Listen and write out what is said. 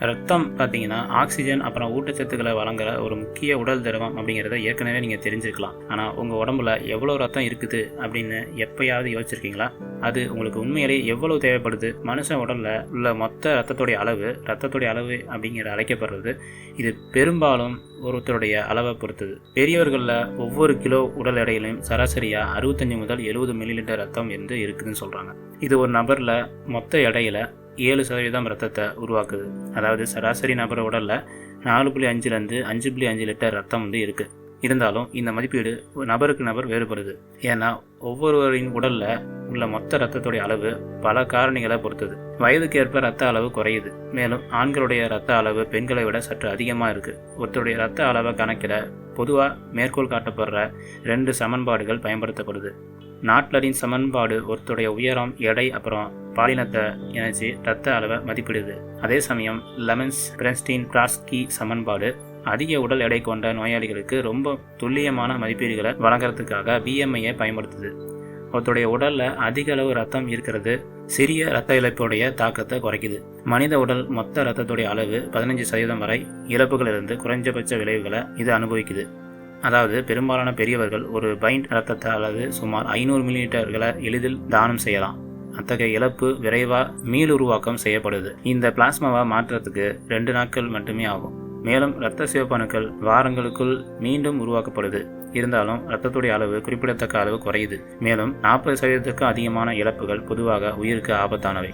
ரத்தம் பார்த்தீங்கன்னா ஆக்சிஜன் அப்புறம் ஊட்டச்சத்துக்களை வழங்குற ஒரு முக்கிய உடல் திரவம் அப்படிங்கிறத ஏற்கனவே நீங்கள் தெரிஞ்சிருக்கலாம். ஆனால் உங்கள் உடம்புல எவ்வளோ ரத்தம் இருக்குது அப்படின்னு எப்பயாவது யோசிச்சிருக்கீங்களா? அது உங்களுக்கு உண்மையிலேயே எவ்வளவு தேவைப்படுது? மனுஷன் உடலில் உள்ள மொத்த ரத்தத்துடைய அளவு ரத்தத்துடைய அளவு அப்படிங்கிற அழைக்கப்படுறது இது பெரும்பாலும் ஒருத்தருடைய அளவை பொறுத்தது. பெரியவர்களில் ஒவ்வொரு கிலோ உடல் எடையிலும் சராசரியாக அறுபத்தஞ்சு முதல் எழுபது மில்லி லிட்டர் ரத்தம் இருந்து இருக்குதுன்னு சொல்கிறாங்க இது ஒரு நபரில் மொத்த எடையில் ஏழு சதவீதம் ரத்தத்தை உருவாக்குது. அதாவது சராசரி நபர் உடலில் நாலு புள்ளி அஞ்சுலேருந்து அஞ்சு புள்ளி அஞ்சு லிட்டர் ரத்தம் வந்து இருக்குது இருந்தாலும் இந்த மதிப்பீடு நபருக்கு நபர் வேறுபடுது. ஏன்னா ஒவ்வொருவரின் உடலில் உள்ள மொத்த ரத்தத்துடைய அளவு பல காரணிகளை பொறுத்தது. வயதுக்கு ஏற்ப ரத்த அளவு குறையுது. மேலும் ஆண்களுடைய ரத்த அளவு பெண்களை விட சற்று அதிகமாக இருக்குது ஒருத்தருடைய ரத்த அளவை கணக்கிட பொதுவாக மேற்கோள் காட்டப்படுற ரெண்டு சமன்பாடுகள் பயன்படுத்தப்படுது. நாட்லரின் சமன்பாடு ஒருத்தருடைய உயரம் எடை அப்புறம் பாலினத்தை இணைச்சி ரத்த அளவை மதிப்பிடுது. அதே சமயம் லெமன்ஸ் பிரஸ்டீன் பிராஸ்கி சமன்பாடு அதிக உடல் எடை கொண்ட நோயாளிகளுக்கு ரொம்ப துல்லியமான மதிப்பீடுகளை வழங்குறதுக்காக பிஎம்ஐயை பயன்படுத்துது. ஒருத்தருடைய உடல்ல அதிக அளவு ரத்தம் இருக்கிறது சிறிய ரத்த இழப்புடைய தாக்கத்தை குறைக்குது. மனித உடல் மொத்த ரத்தத்துடைய அளவு பதினஞ்சு சதவீதம் வரை இழப்புகளிலிருந்து குறைஞ்சபட்ச விளைவுகளை இது அனுபவிக்குது. அதாவது பெரும்பாலான பெரியவர்கள் ஒரு பைண்ட் ரத்தத்தை அல்லது சுமார் ஐநூறு மில்லிலிட்டர்களை எளிதில் தானம் செய்யலாம். அத்தகைய இழப்பு விரைவாக மீளுருவாக்கம் செய்யப்படுது. இந்த பிளாஸ்மாவை மாற்றுறதுக்கு ரெண்டு நாட்கள் மட்டுமே ஆகும். மேலும் இரத்த சிவப்பணுக்கள் வாரங்களுக்குள் மீண்டும் உருவாக்கப்படுது. இருந்தாலும் இரத்தத்துடைய அளவு குறிப்பிடத்தக்க அளவு குறையுது. மேலும் நாற்பது சதவீதத்துக்கும் அதிகமான இழப்புகள் பொதுவாக உயிருக்கு ஆபத்தானவை.